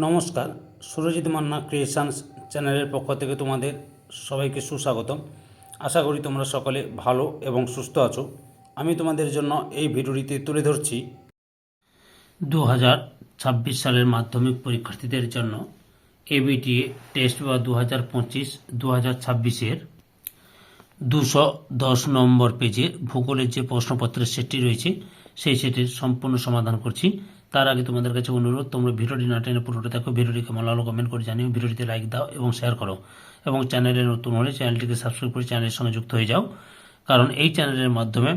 নমস্কার, সুরজিৎ মান্না ক্রিয়েশনস চ্যানেলের পক্ষ থেকে তোমাদের সবাইকে সুস্বাগতম। আশা করি তোমরা সকলে ভালো এবং সুস্থ আছো। আমি তোমাদের জন্য এই ভিডিওটিতে তুলে ধরছি দু হাজার ছাব্বিশ সালের মাধ্যমিক পরীক্ষার্থীদের জন্য এবিটিএ টেস্ট বা দু হাজার পঁচিশ দু হাজার ছাব্বিশের দুশো দশ নম্বর পেজে ভূগোলের যে প্রশ্নপত্রের সেটটি রয়েছে, সেই সেটির সম্পূর্ণ সমাধান করছি। তার আগে তোমাদের কাছে অনুরোধ, তোমরা ভিডিওটি না টেনে পুরোটা দেখো, ভিডিওটি কেমন লাগল কমেন্ট করে জানিও, ভিডিওটিতে লাইক দাও এবং শেয়ার করো এবং চ্যানেলে নতুন হলে চ্যানেলটিকে সাবস্ক্রাইব করে চ্যানেলের সঙ্গে যুক্ত হয়ে যাও। কারণ এই চ্যানেলের মাধ্যমে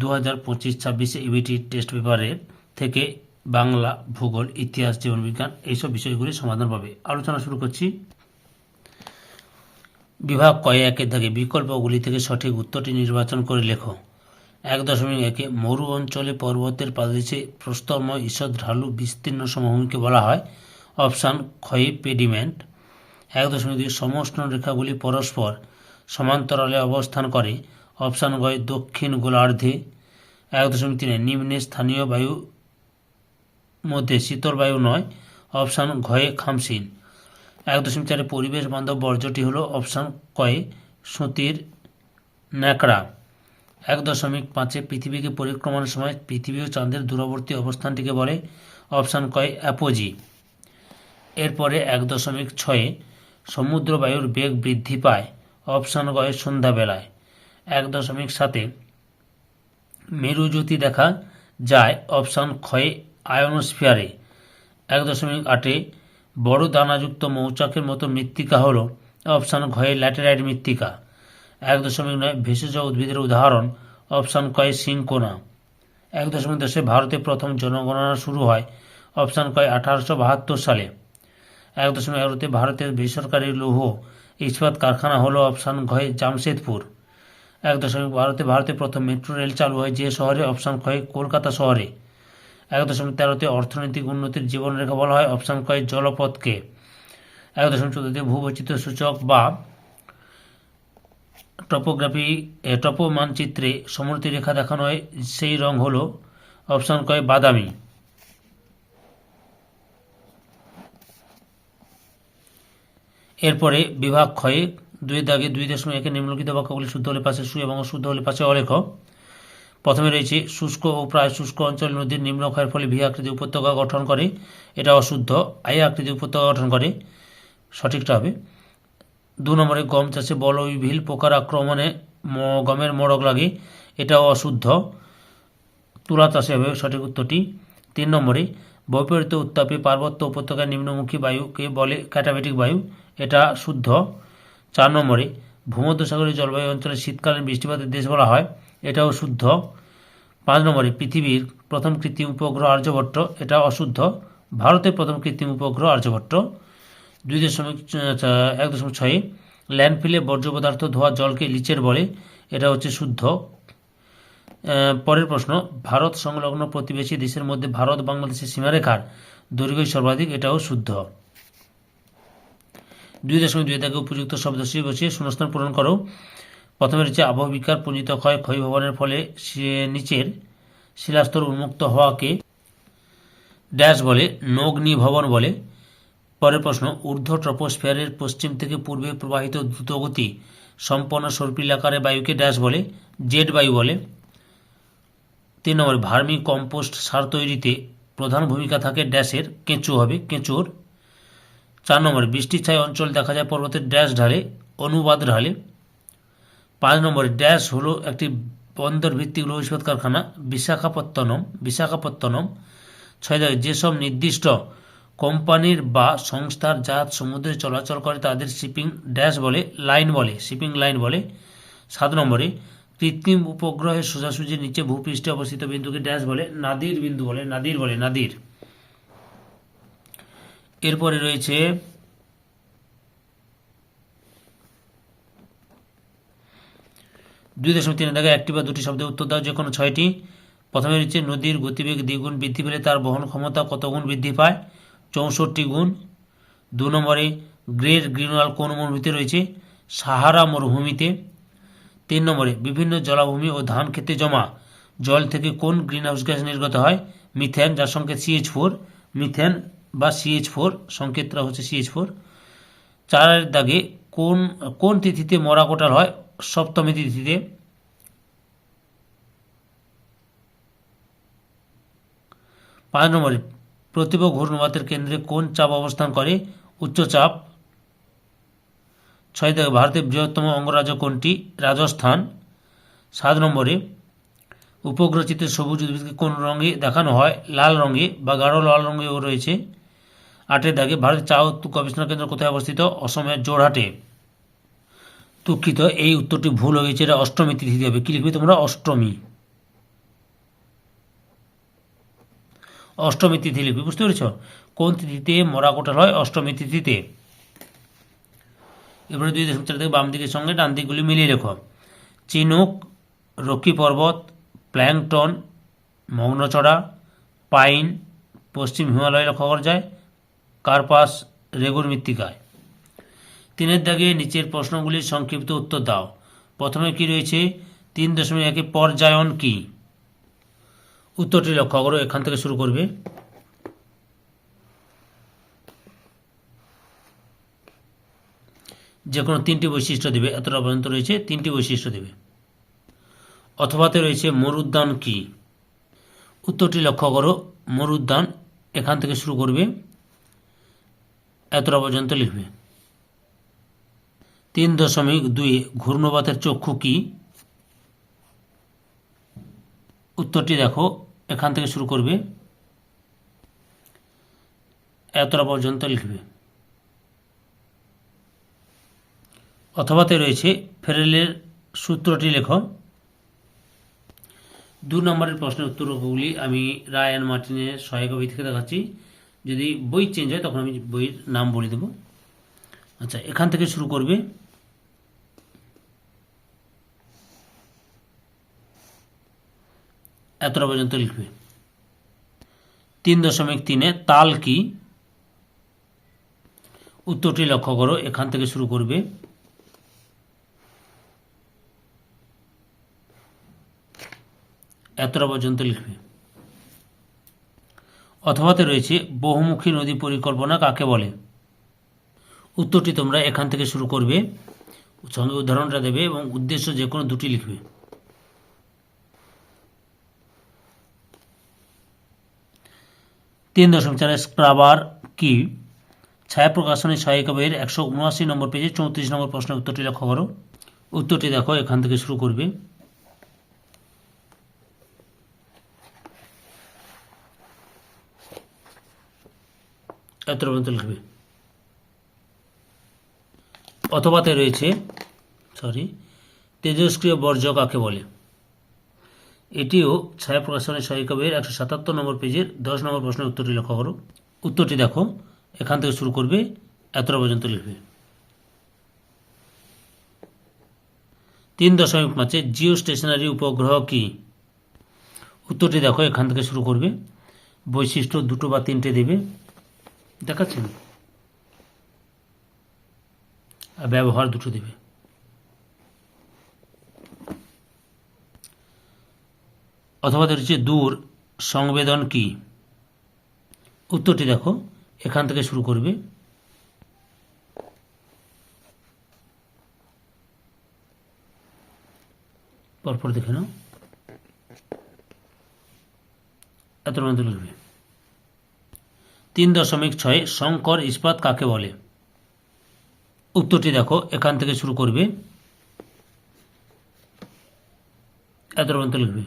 দু হাজার পঁচিশ ছাব্বিশে ইবিটি টেস্ট পেপারের থেকে বাংলা ভূগোল, ইতিহাস, জীবনবিজ্ঞান এইসব বিষয়গুলি সমাধান পাবে। আলোচনা শুরু করছি। বিভাগ কয় একের দাগে বিকল্পগুলি থেকে সঠিক উত্তরটি নির্বাচন করে লেখো। এক দশমিক একে মরু অঞ্চলে পর্বতের পাদদেশে প্রস্তরময় ঈষৎ ঢালু বিস্তীর্ণ সমভূমিকে বলা হয়। অপশান, ক্ষয়ে পেডিমেন্ট। এক দশমিক দুই সমষ্ণ রেখাগুলি পরস্পর সমান্তরালে অবস্থান করে। অপশান গয় দক্ষিণ গোলার্ধে। এক দশমিক তিনে নিম্নে স্থানীয় বায়ু মধ্যে শীতল বায়ু নয়। অপশান ঘয়ে খামসিন। এক দশমিক চারে পরিবেশ বান্ধব বর্জ্যটি হলো অপশান কয়ে সুতির ন্যাকড়া। এক দশমিক পাঁচে পৃথিবীকে পরিক্রমার সময় পৃথিবী ও চাঁদের দূরবর্তী অবস্থানটিকে বলে অপশান কয় অ্যাপোজি। এরপরে এক দশমিক ছয়ে সমুদ্র বায়ুর বেগ বৃদ্ধি পায়, অপশান গয়ে সন্ধ্যাবেলায়। এক দশমিক সাতে মেরুজ্যোতি দেখা যায়, অপশান ক্ষয়ে আয়নোস্ফিয়ারে। এক দশমিক আটে বড় দানাযুক্ত মৌচাকের মতো মৃত্তিকা হল, অপশান ঘয়ে ল্যাটেরাইট মৃত্তিকা। এক দশমিক নয় ভেষজ উদ্ভিদের উদাহরণ অপশান কয় সিংকোনা এক দশমিক দশে ভারতে প্রথম জনগণনা শুরু হয় অপশান কয় আঠারোশো বাহাত্তর সালে। এক দশমিক এগারোতে ভারতের বেসরকারি লৌহ ইস্পাত কারখানা হলো অপশান ঘয়ে জামশেদপুর। এক দশমিক ভারতে ভারতে প্রথম মেট্রো রেল চালু হয় যে শহরে অপশান কয় কলকাতা শহরে। এক দশমিক তেরোতে অর্থনৈতিক উন্নতির জীবনরেখা বলা হয় অপশান কয় জলপথকে। এক দশমিক চোদ্দতে ভূবৈচিত্র্য সূচক বা টপোগ্রাফি টপো মানচিত্রে সমর্থী রেখা দেখানো হয়, সেই রং হলো অপশান কয় বাদামি। এরপরে বিভাগ ক্ষয়ে দুই দাগে দুই দশমিক একে নিম্নলিখিত বাক্যগুলি শুদ্ধ হলে পাশে সু এবং অশুদ্ধ হলে পাশে অলেখ। প্রথমে রয়েছে, শুষ্ক ও প্রায় শুষ্ক অঞ্চল নদীর নিম্ন ক্ষয়ের ফলে ভি আকৃতি উপত্যকা গঠন করে, এটা অশুদ্ধ, আই আকৃতি উপত্যকা গঠন করে। সঠিকটা হবে। দু নম্বরে গম চাষে বলবিভিল পোকার আক্রমণে গমের মোড়ক লাগে, এটাও অশুদ্ধ। তুলা চাষে হবে সঠিক উত্তরটি। তিন নম্বরে, বৈপরীত্য উত্তাপে পার্বত্য উপত্যকার নিম্নমুখী বায়ুকে বলে ক্যাটাবেটিক বায়ু, এটা শুদ্ধ। চার নম্বরে, ভূমধ্যসাগরীয় জলবায়ু অঞ্চলে শীতকালীন বৃষ্টিপাতের দেশ বলা হয়, এটাও শুদ্ধ। পাঁচ নম্বরে, পৃথিবীর প্রথম কৃত্রিম উপগ্রহ আর্যভট্ট, এটা অশুদ্ধ। ভারতের প্রথম কৃত্রিম উপগ্রহ আর্যভট্ট। দুই দশমিক এক দশমিক ছয়ে, ল্যান্ডফিলে বর্জ্য পদার্থ ধোয়া জলকে লিচের বলে, এটা হচ্ছে শুদ্ধ। পরের প্রশ্ন, ভারত সংলগ্ন প্রতিবেশী দেশের মধ্যে ভারত বাংলাদেশের সীমারেখার দৈর্ঘ্য সর্বাধিক, এটাও শুদ্ধ। দুই দশমিক দুই থেকে উপযুক্ত শব্দশ্রী বসিয়ে শূন্যস্থান পূরণ করো। প্রথমে রয়েছে আবহবিকার পুঞ্জিত ক্ষয়, ক্ষয়ভবনের ফলে নিচের শিলাস্তর উন্মুক্ত হওয়াকে ড্যাশ বলে, নগ্নি ভবন বলে। পরের প্রশ্ন, ঊর্ধ্ব ট্রপোস্ফিয়ারের পশ্চিম থেকে পূর্বে প্রবাহিত দ্রুতগতি সম্পন্ন সর্পিলাকারে বায়ুকে ড্যাশ বলে জেড বায়ু বলে। তিন নম্বর, ভার্মি কম্পোস্ট সার তৈরিতে প্রধান ভূমিকা থাকে ড্যাশের কেঁচু হবে, কেঁচুর। চার নম্বরে বৃষ্টির ছায় অঞ্চল দেখা যায় পর্বতের ড্যাশ ঢালে, অনুবাদ ঢালে। পাঁচ নম্বরে ড্যাশ হলো একটি বন্দর ভিত্তিক লৌহ কারখানা, বিশাখাপত্তনম বিশাখাপত্তনম। ছয় যেসব নির্দিষ্ট কোম্পানির বা সংস্থার জাহাজ সমুদ্রে চলাচল করে তাদের শিপিং ড্যাশ বলে, লাইন বলে, শিপিং লাইন বলে, সাত নম্বরে। কৃত্রিম উপগ্রহের সোজাসুজি নিচে ভূপৃষ্ঠে অবস্থিত বিন্দুকে ড্যাশ বলে, নাদির বিন্দু বলে, নাদির বলে, নাদির। এরপরে রয়েছে, দুই দশমিক তিন দাগে একটি বা দুটি শব্দের উত্তর দাও যে কোনো ছয়টি। প্রথমে রয়েছে, নদীর গতিবেগ দ্বিগুণ বৃদ্ধি পেলে তার বহন ক্ষমতা কত গুণ বৃদ্ধি পায়? চৌষট্টি গুণ। দু নম্বরে গ্রেট গ্রিনওয়াল কোন মরুভূমিতে রয়েছে? সাহারা মরুভূমিতে। তিন নম্বরে বিভিন্ন জলাভূমি ও ধান খেতে জমা। জল থেকে কোন গ্রিনহাউস গ্যাস নির্গত হয়? মিথেন, যার সঙ্গে সিএইচ ফোর। মিথেন বা সিএইচ ফোর, সংকেতটা হচ্ছে সিএইচ ফোর। চারের দাগে কোন কোন তিথিতে মরা কোটাল হয়? সপ্তমী তিথিতে। পাঁচ নম্বরে প্রতিভ ঘূর্ণবাতের কেন্দ্রে কোন চাপ অবস্থান করে? উচ্চচাপ ছয় দাগে ভারতের বৃহত্তম অঙ্গরাজ্য কোনটি? রাজস্থান। সাত নম্বরে উপগ্রহ চিত্রে সবুজ উদ্ভিদকে কোন রঙে দেখানো হয়? লাল রঙে বা গাঢ় লাল রঙেও রয়েছে। আটের দাগে ভারতের চা গবেষণা কেন্দ্র কোথায় অবস্থিত? অসমের জোরহাটে। দুঃখিত, এই উত্তরটি ভুল হয়ে গেছে এটা অষ্টমী তিথিতে হবে কী লিখবে তোমরা? অষ্টমী। অষ্টমী তিথি লিখবে, বুঝতে পেরেছ? কোন তিথিতে মরা কোটাল হয় অষ্টমী তিথিতে। এবারে দুই দশমিক চার থেকে বাম দিকের সঙ্গে ডান দিকগুলি মিলিয়ে রেখো। চিনুক রকি পর্বত, প্ল্যাংটন, মগ্নচড়া, পাইন, পশ্চিম হিমালয় লক্ষ্য করা যায়, কার্পাস, রেগুর মৃত্তিকায়। তিনের দাগে নিচের প্রশ্নগুলির সংক্ষিপ্ত উত্তর দাও। প্রথমে কি রয়েছে? তিন দশমিক একে পর্যায়ন কি? উত্তরটি লক্ষ্য করো, এখান থেকে শুরু করবে। যে কোনো তিনটি বৈশিষ্ট্য দেবে, এতটা পর্যন্ত রয়েছে, তিনটি বৈশিষ্ট্য দেবে। অথবাতে রয়েছে মরুদ্যান কি? উত্তরটি লক্ষ্য করো, মরুদ্যান, এখান থেকে শুরু করবে, এতটা পর্যন্ত লিখবে। তিন দশমিক দুই ঘূর্ণবাতের চক্ষু কি? উত্তরটি দেখো এখান থেকে শুরু করবে। এতটা পর্যন্ত লিখবে। অথবাতে রয়েছে ফেরেলের সূত্রটি লেখো। দু নম্বরের প্রশ্নের উত্তরগুলি আমি রায় অ্যান্ড মার্টিনের সহায়ক বই থেকে দেখাচ্ছি। যদি বই চেঞ্জ হয়, তখন আমি বইয়ের নাম বলে দেব। আচ্ছা এখান থেকে শুরু করবে। এতটা পর্যন্ত লিখবে। তিন দশমিক তিনে তাল কি? উত্তরটি লক্ষ্য করো, এখান থেকে শুরু করবে। এতটা পর্যন্ত লিখবে। অথবাতে রয়েছে, বহুমুখী নদী পরিকল্পনা কাকে বলে? উত্তরটি তোমরা এখান থেকে শুরু করবে, সঙ্গে উদাহরণটা দেবে এবং উদ্দেশ্য যে কোনো দুটি লিখবে। তিন দশমিক চারে স্ক্রাবার কি? ছায়া প্রকাশনের সহায়িকা বইয়ের একশো উনআশি নম্বর পেজে চৌত্রিশ নম্বর প্রশ্নের উত্তরটি লক্ষ্য করো। উত্তরটি দেখো, এখান থেকে শুরু করবে। এত পর্যন্ত লিখবে। অথবাতে রয়েছে সরি তেজস্ক্রিয় বর্জ্য কাকে বলে? এটিও ছায়া প্রকাশনের সহায়িকা বইয়ের একশো সাতাত্তর নম্বর পেজের দশ নম্বর প্রশ্নের উত্তরটি লক্ষ্য করো। উত্তরটি দেখো, এখান থেকে শুরু করবে, এতটা পর্যন্ত লিখবে। তিন দশমিক পাঁচে জিও স্টেশনারি উপগ্রহ কি? উত্তরটি দেখো, এখান থেকে শুরু করবে। বৈশিষ্ট্য দুটো বা তিনটে দেবে। দেখাচ্ছেন? ব্যবহার দুটো দেবে। অথবা রয়েছে দূর সংবেদন কি? উত্তরটি দেখো, এখান থেকে শুরু করবে। পরপর দেখে নাও। এত পর্যন্ত লিখবে তিন দশমিক ছয়, শঙ্কর ইস্পাত কাকে বলে? উত্তরটি দেখো, এখান থেকে শুরু করবে। এত পর্যন্ত লিখবে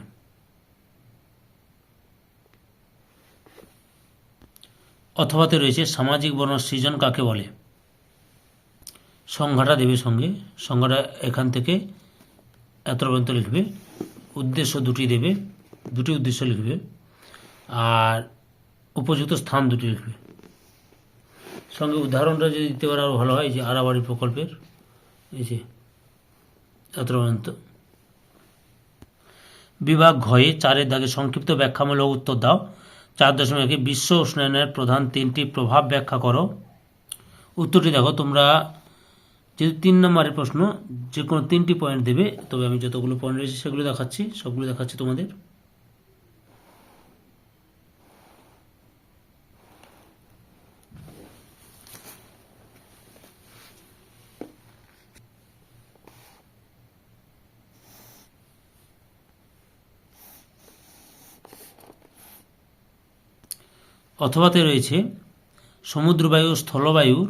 অথবাতে রয়েছে সামাজিক বর্ণ সৃজন কাকে বলে? সংজ্ঞাটা দেবে সঙ্গে। সংজ্ঞাটা এখান থেকে এত পর্যন্ত লিখবে। উদ্দেশ্য দুটি দেবে। দুটি উদ্দেশ্য লিখবে। আর উপযুক্ত স্থান দুটি লিখবে। সঙ্গে উদাহরণটা যদি দিতে পারে আরও ভালো হয়। যে আড়াবাড়ি প্রকল্পের, এই যে এত পর্যন্ত। বিভাগ ঘয়ে চারের দাগে সংক্ষিপ্ত ব্যাখ্যামূলক উত্তর দাও। চার দশমিক একে বিশ্ব উষ্ণায়নের প্রধান তিনটি প্রভাব ব্যাখ্যা করো। উত্তরটি দেখো, তোমরা যেহেতু তিন নম্বরের প্রশ্ন, যে কোনো তিনটি পয়েন্ট দেবে, তবে আমি যতগুলো পয়েন্ট রয়েছে সেগুলো দেখাচ্ছি, সবগুলো দেখাচ্ছি তোমাদের। অথবাতে রয়েছে, সমুদ্রবায়ু স্থলবায়ুর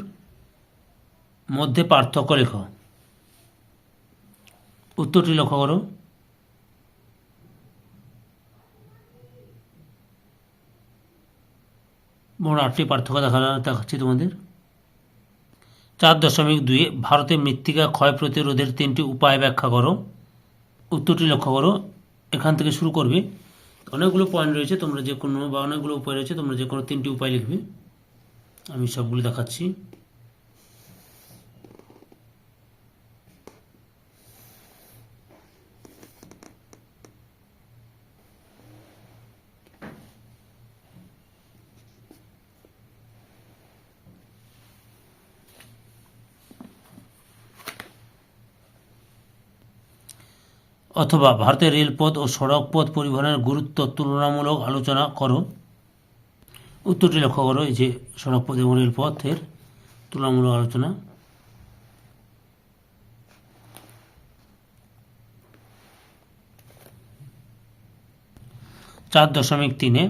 মধ্যে পার্থক্য লেখ। উত্তরটি লক্ষ্য করো। মোট আটটি পার্থক্য দেখা দেখাচ্ছি তোমাদের। চার দশমিক দুই ভারতে মৃত্তিকা ক্ষয় প্রতিরোধের তিনটি উপায় ব্যাখ্যা করো। উত্তরটি লক্ষ্য করো। এখান থেকে শুরু করবে। অনেকগুলো পয়েন্ট রয়েছে, তোমরা যে কোনো বা অনেকগুলো উপায় রয়েছে, তোমরা যে কোনো তিনটি উপায় লিখবে। আমি সবগুলো দেখাচ্ছি। অথবা ভারতের রেলপথ ও সড়ক পথ পরিবহনের গুরুত্ব তুলনামূলক আলোচনা করো। উত্তরটি লক্ষ্য করো, এই যে সড়ক পথ এবং রেলপথের তুলনামূলক আলোচনা। চার দশমিক তিনে,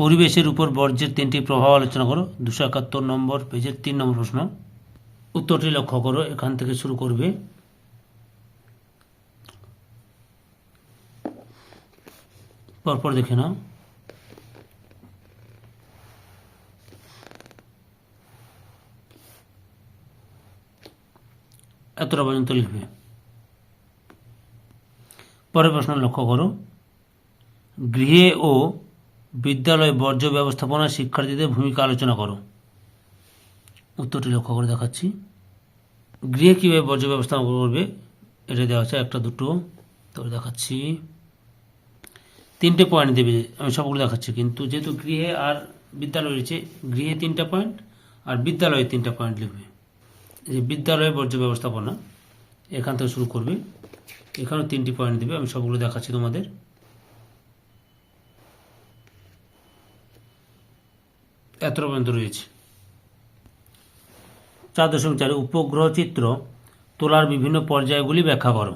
পরিবেশের উপর বর্জ্যের তিনটি প্রভাব আলোচনা করো। দুশো একাত্তর নম্বর পেজের তিন নম্বর প্রশ্ন। উত্তরটি লক্ষ্য করো, এখান থেকে শুরু করবে। পরপর দেখে নাও। এতটা পর্যন্ত লিখবে। পরের প্রশ্ন লক্ষ্য করো। গৃহে ও বিদ্যালয় বর্জ্য ব্যবস্থাপনা শিক্ষার্থীদের ভূমিকা আলোচনা করো। উত্তরটি লক্ষ্য করে দেখাচ্ছি। গৃহে কীভাবে বর্জ্য ব্যবস্থাপনা করবে, এটা দেওয়া আছে একটা, দুটো তো দেখাচ্ছি। তিনটে পয়েন্ট দেবে, আমি সবগুলো দেখাচ্ছি। কিন্তু যেহেতু গৃহে আর বিদ্যালয় রয়েছে, গৃহে তিনটা পয়েন্ট আর বিদ্যালয়ে তিনটা পয়েন্ট লিখবে। যে বিদ্যালয়ে বর্জ্য ব্যবস্থাপনা, এখান থেকে শুরু করবে। এখানেও তিনটি পয়েন্ট দেবে, আমি সবগুলো দেখাচ্ছি তোমাদের। এত পর্যন্ত রয়েছে। চার দশমিক চারে উপগ্রহ চিত্র তোলার বিভিন্ন পর্যায়গুলি ব্যাখ্যা করো।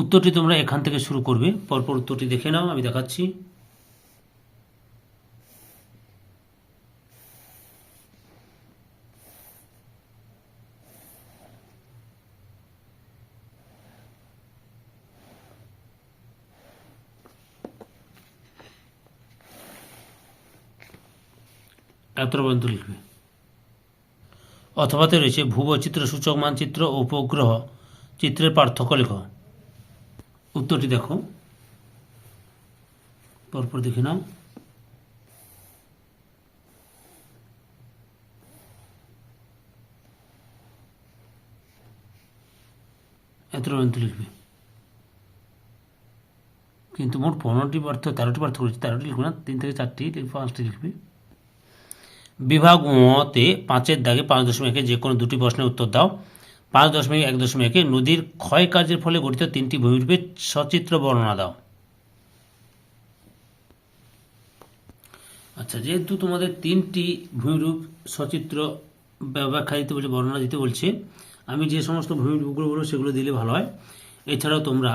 উত্তরটি তোমরা এখান থেকে শুরু করবে। পরপর উত্তরটি দেখে নাও, আমি দেখাচ্ছি। এত পর্যন্ত লিখবে। অথবাতে রয়েছে, ভূবচিত্র সূচক মানচিত্র উপগ্রহ চিত্রের পার্থক্য লেখ। উত্তরটি দেখো। পরপর দেখে নাও। এত পর্যন্ত লিখবে। কিন্তু মোট পনেরোটি পার্থ, তেরোটি পার্থক্য রয়েছে তেরোটি লিখবে না, তিন থেকে চারটি পাঁচটি লিখবে। বিভাগ মতে পাঁচের দাগে পাঁচ দশমিক যে কোনো দুটি প্রশ্নের উত্তর দাও। পাঁচ দশমিক এক দশমিক একে নদীর ক্ষয় কাজের ফলে গঠিত তিনটি ভূমিরূপের সচিত্র বর্ণনা দাও। আচ্ছা যেহেতু তোমাদের তিনটি ভূমিরূপ সচিত্র ব্যাখ্যা দিতে বলছে, বর্ণনা দিতে বলছে, আমি যে সমস্ত ভূমিরূপগুলো বলব সেগুলো দিলে ভালো হয়। এছাড়াও তোমরা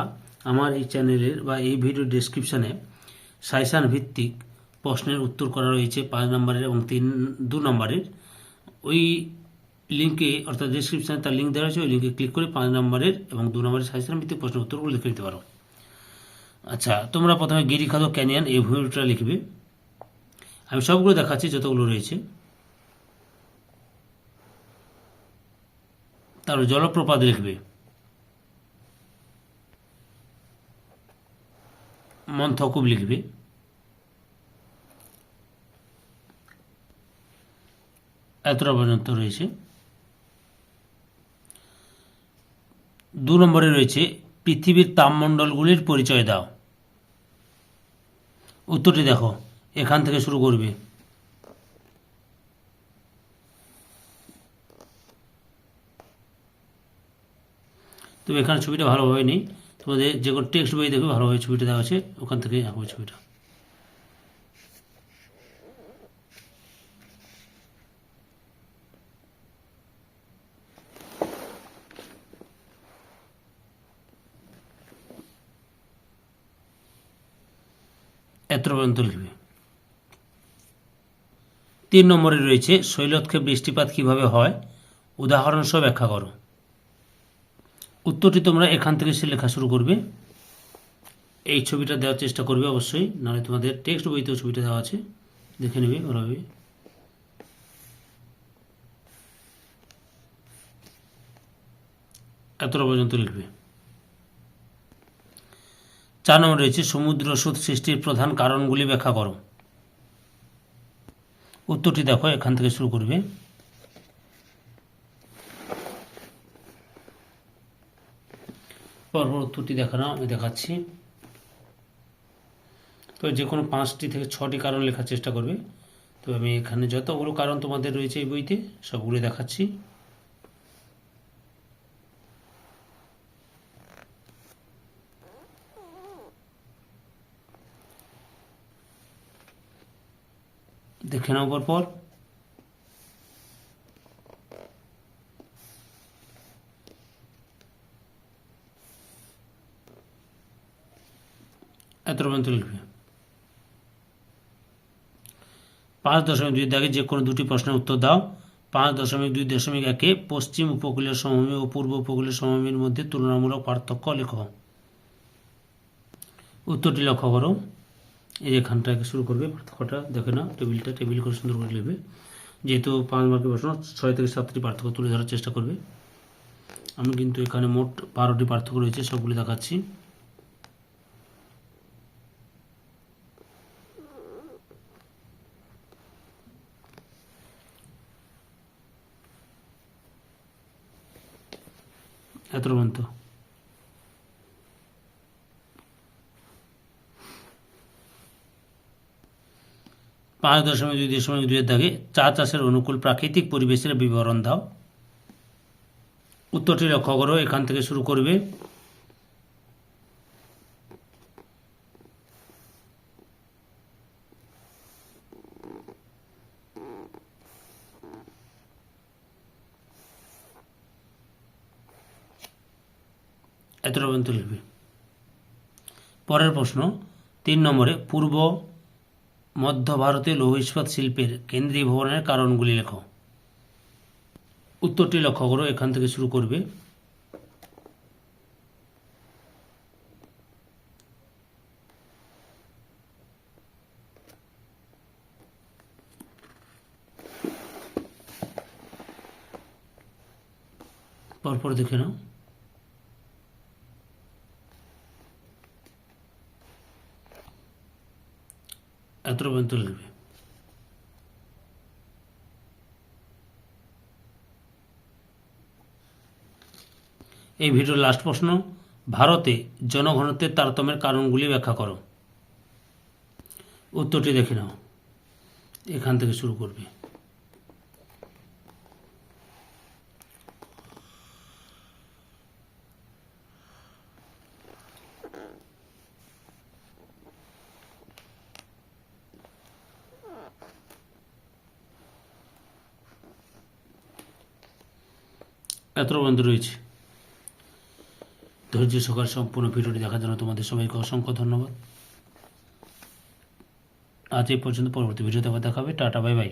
আমার এই চ্যানেলের বা এই ভিডিও ডেসক্রিপশানে সাইসান ভিত্তিক প্রশ্নের উত্তর করা রয়েছে, পাঁচ নম্বরের এবং তিন, দু নম্বরের। ওই লিঙ্কে অর্থাৎ ডিসক্রিপশানে তার লিঙ্ক দেওয়া আছে, ওই লিঙ্কে ক্লিক করে পাঁচ নম্বরের এবং দু নম্বরের সাজেশন ভিত্তিক প্রশ্ন উত্তরগুলো লিখে নিতে পারো। আচ্ছা তোমরা প্রথমে গিরিখাদ ক্যানিয়ান, এই ভূমিটা লিখবে। আমি সবগুলো দেখাচ্ছি, যতগুলো রয়েছে। তারপর জলপ্রপাত লিখবে। মন্থকুব লিখবে। এতটা পর্যন্ত রয়েছে। দু নম্বরে রয়েছে, পৃথিবীর তাপমণ্ডলগুলির পরিচয় দাও। উত্তরটি দেখো, এখান থেকে শুরু করবে। তবে এখানে ছবিটা ভালোভাবে নেই, তোমাদের যে কোনো টেক্সট বই দেখবে, ভালোভাবে ছবিটা দেওয়া আছে, ওখান থেকে আঁকবে ছবিটা। এত পর্যন্ত লিখবে তিন নম্বরে রয়েছে শৈলক্ষে বৃষ্টিপাত কীভাবে হয়? উদাহরণ সহ ব্যাখ্যা করো। উত্তরটি তোমরা এখান থেকে সে লেখা শুরু করবে। এই ছবিটা দেওয়ার চেষ্টা করবে অবশ্যই, নাহলে তোমাদের টেক্সট বইতেও ছবিটা দেওয়া আছে। দেখে নেবে ভালোভাবে। এতটা পর্যন্ত লিখবে। চার নম্বর রয়েছে, সমুদ্র স্রোত সৃষ্টির প্রধান কারণগুলি ব্যাখ্যা করো। উত্তরটি দেখো, এখান থেকে শুরু করবে। পরপর উত্তরটি দেখানো আমি দেখাচ্ছি। তো যে কোনো পাঁচটি থেকে ছটি কারণ লেখার চেষ্টা করবে। তো আমি এখানে যতগুলো কারণ তোমাদের রয়েছে এই বইতে সবগুলো দেখাচ্ছি। দেখে নাও পর পর এত পর্যন্ত লিখবে। পাঁচ দশমিক দুই দাগে যে কোনো দুটি প্রশ্নের উত্তর দাও। পাঁচ দশমিক দুই দশমিক একে পশ্চিম উপকূলীয় সমভূমি ও পূর্ব উপকূলীয় সমভূমির মধ্যে তুলনামূলক পার্থক্য লেখো। উত্তরটি লক্ষ্য করো। এই এখানটাকে শুরু করবে, পার্থক্যটা দেখে না টেবিলটা, টেবিল করে সুন্দর করে নেবে যেহেতু পাঁচ মার্কের প্রশ্ন, ছয় থেকে সাতটি পার্থক্য তুলে ধরার চেষ্টা করবে। আমি কিন্তু এখানে মোট বারোটি পার্থক্য রয়েছে, সবগুলি দেখাচ্ছি এত পর্যন্ত পাঁচ দশমিক দুই দশমিক দুইয়ের দাগে চা চাষের অনুকূল প্রাকৃতিক পরিবেশের বিবরণ দাও। উত্তরটি লক্ষ্য করো, এখান থেকে শুরু করবে। এতটা পর্যন্ত লিখবে। পরের প্রশ্ন, তিন নম্বরে পূর্ব মধ্য ভারতে লৌহ ইস্পাত শিল্পের কেন্দ্রীয় ভবনের কারণগুলি লেখো। উত্তরটি লক্ষ্য করো, এখান থেকে শুরু করবে। পরপর দেখে নাও। এত পর্যন্ত লিখবে এই ভিডিওর লাস্ট প্রশ্ন, ভারতে জনঘনত্বের তারতম্যের কারণগুলি ব্যাখ্যা করো। উত্তরটি দেখে নাও। এখান থেকে শুরু করবে এত পর্যন্ত রয়েছে। ধৈর্য সকাল সম্পূর্ণ ভিডিওটি দেখার জন্য তোমাদের সবাইকে অসংখ্য ধন্যবাদ। আজ এই পর্যন্ত পরবর্তী ভিডিওতে আবার দেখাবে। Tata, bye bye.